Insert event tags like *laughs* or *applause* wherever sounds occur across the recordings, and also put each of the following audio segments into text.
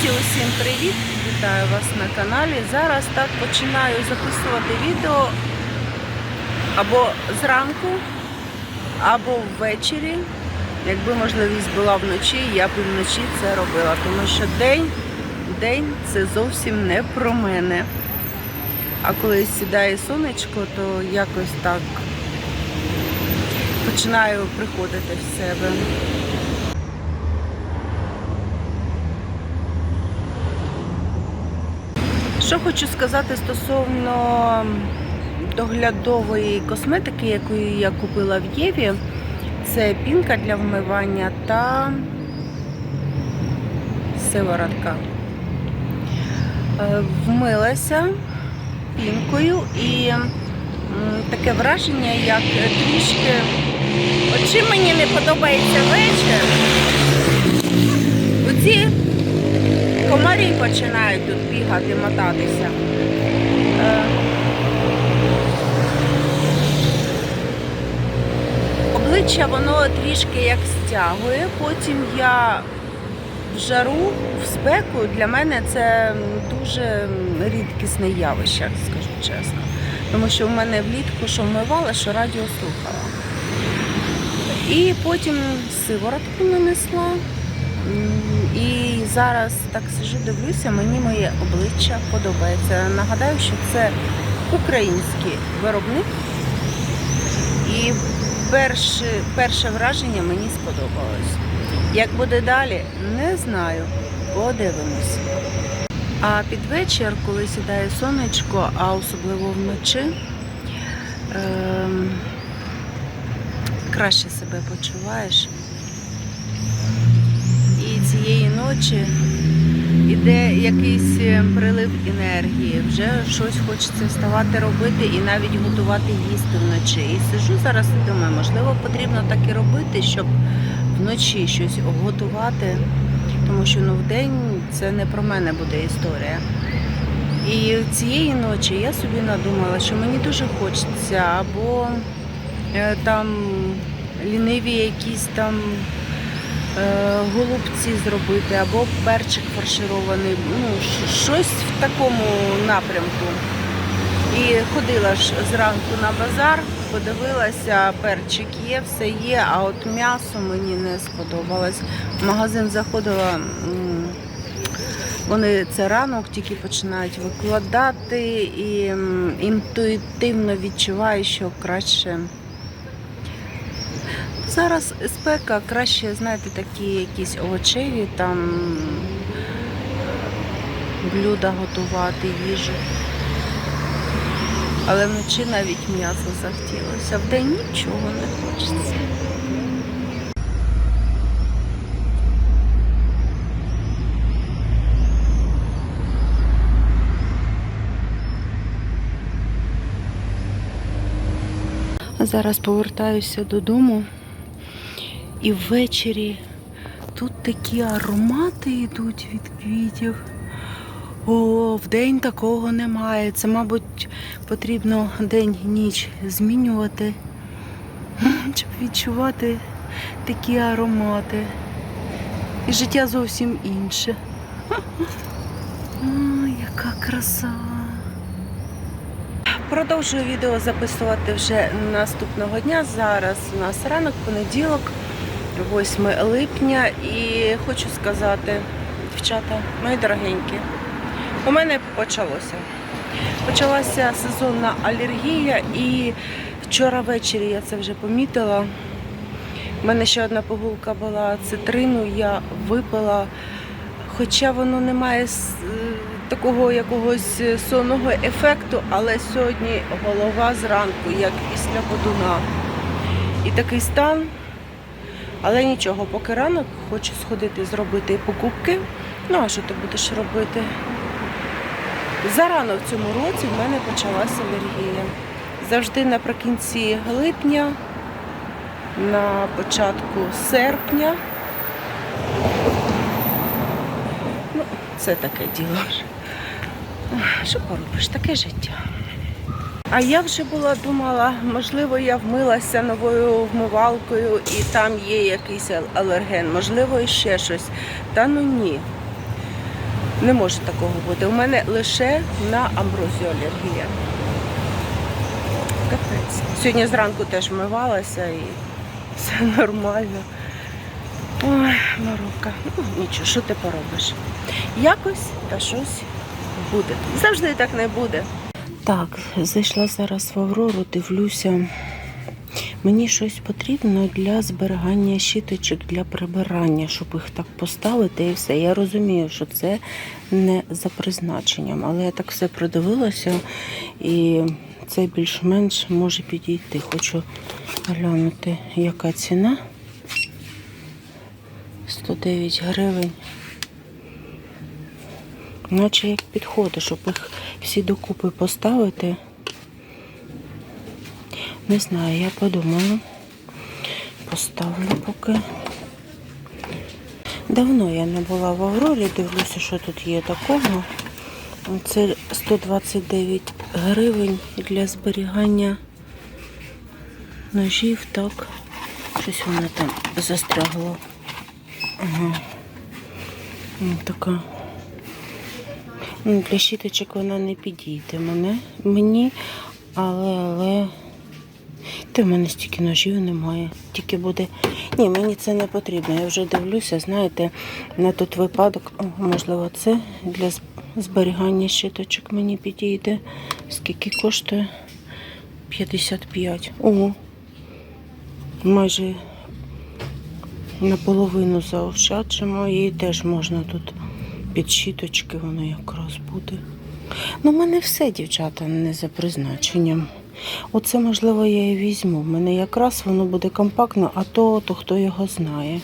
Друзі, усім привіт! Вітаю вас на каналі. Зараз так починаю записувати відео або зранку, або ввечері. Якби можливість була вночі, я б вночі це робила, тому що день, день це зовсім не про мене. А коли сідає сонечко, то якось так починаю приходити в себе. Що хочу сказати стосовно доглядової косметики, яку я купила в Єві, це пінка для вмивання та сиворотка. Е, Вмилася пінкою і таке враження, як трішки. Чим мені не подобається вечір, оці комарі починають тут бігати, мотатися. Е, Обличчя воно трішки як стягує, потім я в жару, в спеку для мене це дуже рідкісне явище, скажу чесно. Тому що в мене влітку що вмивала, що радіо слухала. І потім сиворотку нанесла. І зараз так сижу, дивлюся, мені моє обличчя подобається. Нагадаю, що це український виробник. І перше, перше враження мені сподобалось. Як буде далі, не знаю. Подивимось. А під вечір, коли сідає сонечко, а особливо вночі, ем, краще себе почуваєш. Цієї ночі іде якийсь е, прилив енергії, вже щось хочеться вставати робити і навіть готувати їсти вночі. І сижу зараз і думаю, можливо, потрібно так і робити, щоб вночі щось готувати, тому що ну, вдень це не про мене буде історія. І цієї ночі я собі надумала, що мені дуже хочеться або е, там ліниві якісь там голубці зробити, або перчик фарширований, ну, щось в такому напрямку. І ходила ж зранку на базар, подивилася, перчик є, все є, а от м'ясо мені не сподобалось. В магазин заходила, вони це ранок тільки починають викладати і інтуїтивно відчуваю, що краще. Зараз спека краще, знаєте, такі якісь овочеві там блюда готувати, їжу. Але вночі навіть м'ясо захотілося. Вдень нічого не хочеться. Зараз повертаюся додому. І ввечері тут такі аромати йдуть від квітів. О, вдень такого немає. Це, мабуть, потрібно день і ніч змінювати, *laughs* щоб відчувати такі аромати. І життя зовсім інше. *laughs* О, яка краса. Продовжую відео записувати вже наступного дня. Зараз у нас ранок, понеділок, 8 липня. І хочу сказати, дівчата, мої дорогенькі, у мене почалося. Почалася сезонна алергія, і вчора ввечері я це вже помітила. У мене ще одна погулка була цитрину, я випила, хоча воно не має такого якогось сонного ефекту, але сьогодні голова зранку, як після бодуна. І такий стан. Але нічого, поки ранок хочу сходити зробити покупки. Ну, а що ти будеш робити? Зарано в цьому році в мене почалася алергія. Завжди наприкінці липня, на початку серпня. Ну, це таке діло. Що поробиш, таке життя. А я вже була думала, можливо, я вмилася новою вмивалкою і там є якийсь алерген, можливо, і ще щось. Та ну ні. Не може такого бути. У мене лише на амброзію алергія. Капець. Сьогодні зранку теж вмивалася і все *laughs* нормально. Ой, Марука. Ну, нічого, що ти поробиш? Якось та щось буде. Завжди так не буде. Так, зайшла зараз в Аврору, дивлюся. Мені щось потрібно для зберігання щіточок для прибирання, щоб їх так поставити і все. Я розумію, що це не за призначенням, але я так все продивилася і це більш-менш може підійти. Хочу глянути, яка ціна. 109 гривень. Наче як підходить, щоб їх всі докупи поставити. Не знаю, я подумаю. Поставлю поки. Давно я не була в Аврорі, дивлюся, що тут є такого. Це 129 гривень для зберігання ножів, так. Щось воно там застрягло. Ага. Така. Для щіточок вона не підійде мене, мені, але, але та в мене стільки ножів немає. Тільки буде. Ні, мені це не потрібно. Я вже дивлюся, знаєте, на той випадок, можливо, це для зберігання щиточок мені підійде. Скільки коштує? 55. Ого. Майже наполовину заощаджимо і теж можна тут під щіточки, воно якраз буде. Ну, в мене все, дівчата, не за призначенням. Оце, можливо, я і візьму. В мене якраз воно буде компактно, а то, то хто його знає.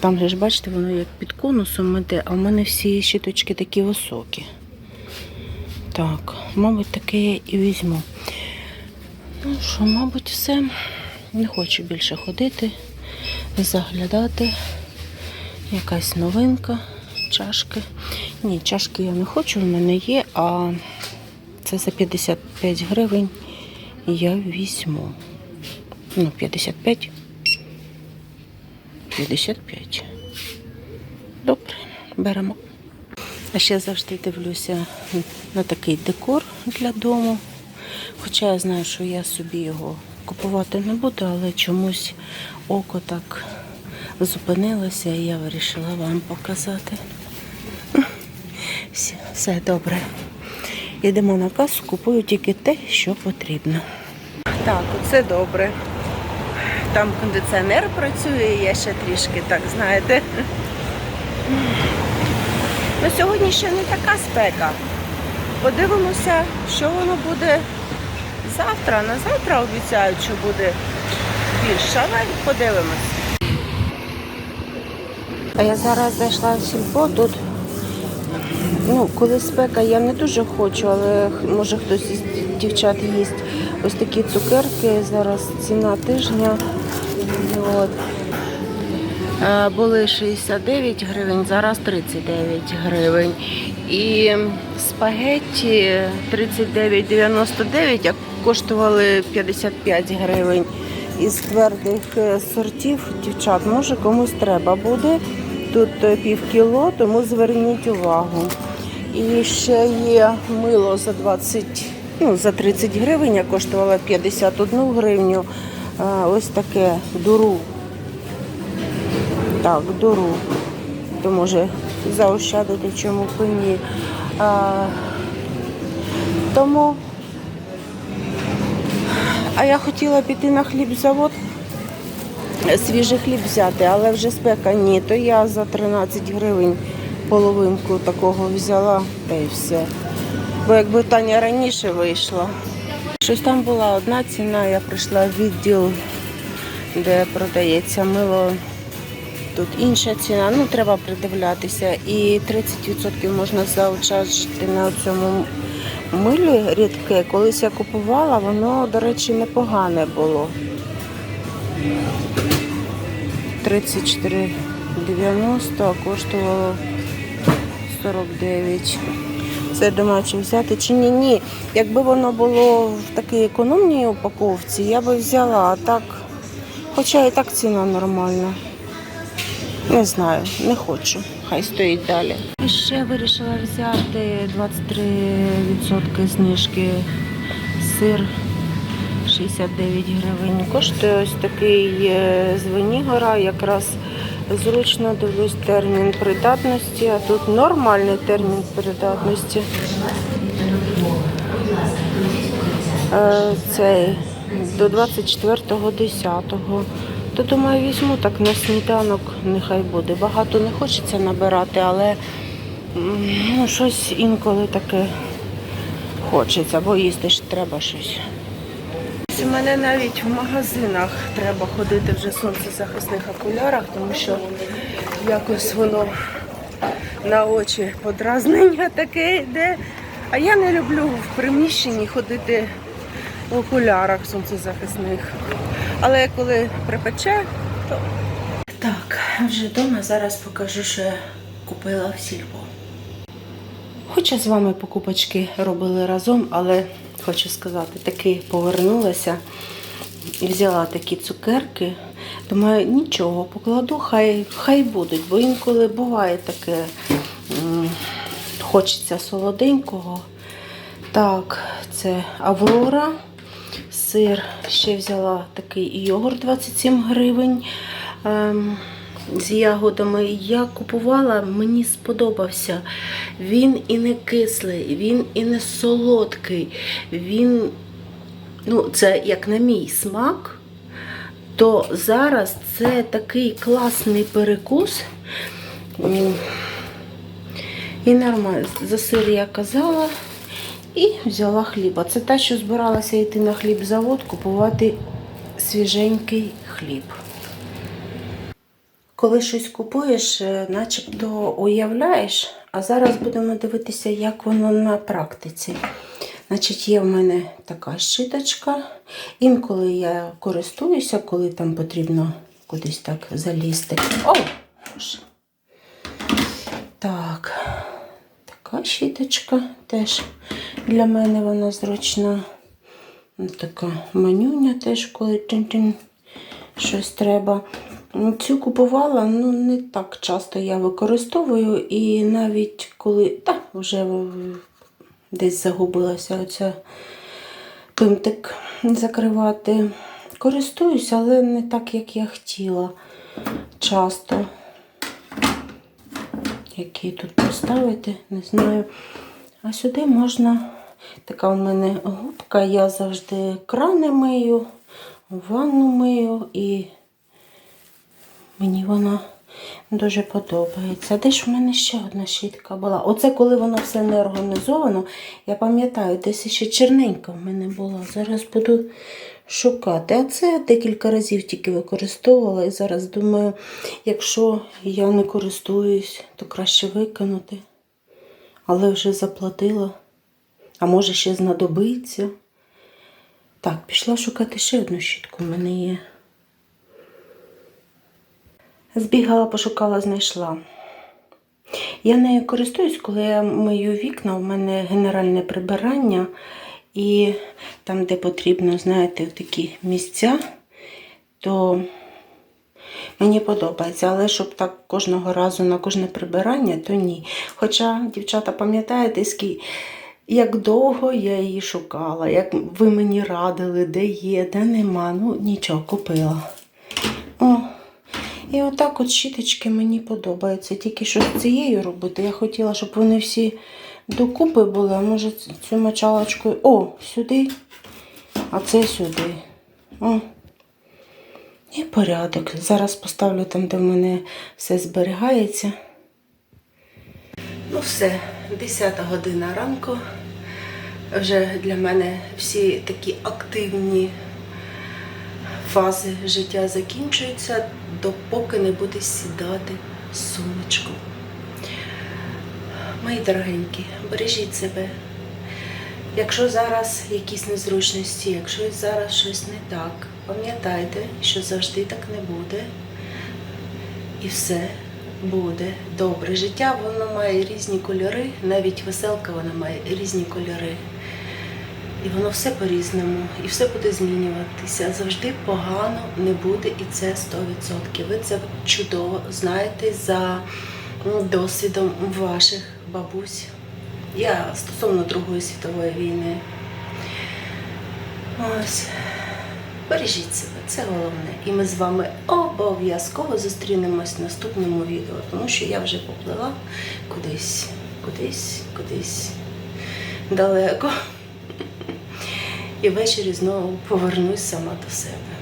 Там же ж, бачите, воно як під конусом іде, а в мене всі щиточки такі високі. Так, мабуть, таке я і візьму. Ну що, мабуть, все. Не хочу більше ходити, заглядати. Якась новинка, чашки. Ні, чашки я не хочу, в мене є, а це за 55 гривень я візьму. Ну, 55. 55. Добре, беремо. А ще завжди дивлюся на такий декор для дому. Хоча я знаю, що я собі його купувати не буду, але чомусь око так зупинилося і я вирішила вам показати. Все, все добре. Йдемо на касу, купую тільки те, що потрібно. Так, оце добре. Там кондиціонер працює, я ще трішки, так знаєте. Ну, сьогодні ще не така спека. Подивимося, що воно буде завтра. На завтра обіцяють, що буде більше, але подивимось. А я зараз зайшла в сільпо, тут ну, коли спека, я не дуже хочу, але може хтось із дівчат їсть. Ось такі цукерки. Зараз ціна тижня. От. Е, Були 69 гривень, зараз 39 гривень. І спагетті 39,99, а коштували 55 гривень. Із твердих е, сортів, дівчат, може комусь треба буде. Тут е, пів кіло, тому зверніть увагу. І ще є мило за 20, ну, за 30 гривень, а коштувало 51 гривню. Е, Ось таке дуру. Так, дуру. То може заощадити чому б. А, тому. А я хотіла піти на хлібзавод, свіжий хліб взяти, але вже спека ні, то я за 13 гривень половинку такого взяла та й все. Бо якби Таня раніше вийшла. Щось там була одна ціна, я прийшла в відділ, де продається мило. Тут інша ціна, ну треба придивлятися. І 30% можна заощаджити на цьому милі рідке. Колись я купувала, воно, до речі, непогане було. 34,90, а коштувало 49. Це думаю, чи взяти чи ні. Ні. Якби воно було в такій економній упаковці, я би взяла, а так, хоча і так ціна нормальна. Не знаю, не хочу. Хай стоїть далі. І ще вирішила взяти 23% знижки сир 69 гривень. Коштує ось такий е, з Венігора, якраз зручно дивлюсь термін придатності, а тут нормальний термін придатності. Е, Цей до 24.10. То думаю, візьму так на сніданок, нехай буде. Багато не хочеться набирати, але ну, щось інколи таке хочеться, бо їсти ж треба щось. У мене навіть в магазинах треба ходити вже в сонцезахисних окулярах, тому що якось воно на очі подразнення *laughs* таке йде. А я не люблю в приміщенні ходити в окулярах сонцезахисних. Але коли припече, то. Так, вже вдома зараз покажу, що я купила в сільпо. Хоча з вами покупочки робили разом, але хочу сказати, таки повернулася і взяла такі цукерки. Думаю, нічого, покладу, хай, хай будуть, бо інколи буває таке, хочеться солоденького. Так, це Аврора, сир, ще взяла такий йогурт 27 гривень. З ягодами я купувала, мені сподобався. Він і не кислий, він і не солодкий. Він, ну, це як на мій смак, то зараз це такий класний перекус. І нормально. За сир я казала і взяла хліба. Це те, що збиралася йти на хлібзавод, купувати свіженький хліб. Коли щось купуєш, е, начебто уявляєш, а зараз будемо дивитися, як воно на практиці. Значить, є в мене така щиточка. Інколи я користуюся, коли там потрібно кудись так залізти. О! Так, така щіточка теж для мене вона зручна. Така манюня теж, коли тин-тин, щось треба. Цю купувала, ну не так часто я використовую, і навіть коли та, вже десь загубилася оця пимтик закривати. Користуюся, але не так, як я хотіла часто. Які тут поставити, не знаю. А сюди можна, така у мене губка, я завжди крани мию, ванну мию і Мені вона дуже подобається. Де ж в мене ще одна щітка була? Оце коли воно все не організовано. Я пам'ятаю, десь ще черненька в мене була. Зараз буду шукати. А це декілька разів тільки використовувала. І зараз думаю, якщо я не користуюсь, то краще викинути. Але вже заплатила. А може ще знадобиться. Так, пішла шукати ще одну щітку. У мене є. Збігала, пошукала, знайшла. Я нею користуюсь, коли я мию вікна, у мене генеральне прибирання, і там, де потрібно, знаєте, такі місця, то мені подобається. Але щоб так кожного разу на кожне прибирання, то ні. Хоча, дівчата, пам'ятаєте. Як довго я її шукала, як ви мені радили, де є, де нема. Ну, нічого, купила. І отак от щіточки мені подобаються. Тільки що з цією робити. Я хотіла, щоб вони всі докупи були. А може цю мочалочку. О, сюди, а це сюди. О. І порядок. Зараз поставлю там, де в мене все зберігається. Ну все, 10 година ранку. Вже для мене всі такі активні фази життя закінчуються, допоки не буде сідати сонечко. Мої дорогенькі, бережіть себе. Якщо зараз якісь незручності, якщо зараз щось не так, пам'ятайте, що завжди так не буде. І все буде добре. Життя воно має різні кольори, навіть веселка вона має різні кольори. І воно все по-різному, і все буде змінюватися. Завжди погано не буде, і це 100%. Ви це чудово знаєте за досвідом ваших бабусь. Я стосовно Другої світової війни. Ось. Бережіть себе, це головне. І ми з вами обов'язково зустрінемось в наступному відео, тому що я вже поплила кудись, кудись, кудись далеко. І ввечері знову повернусь сама до себе.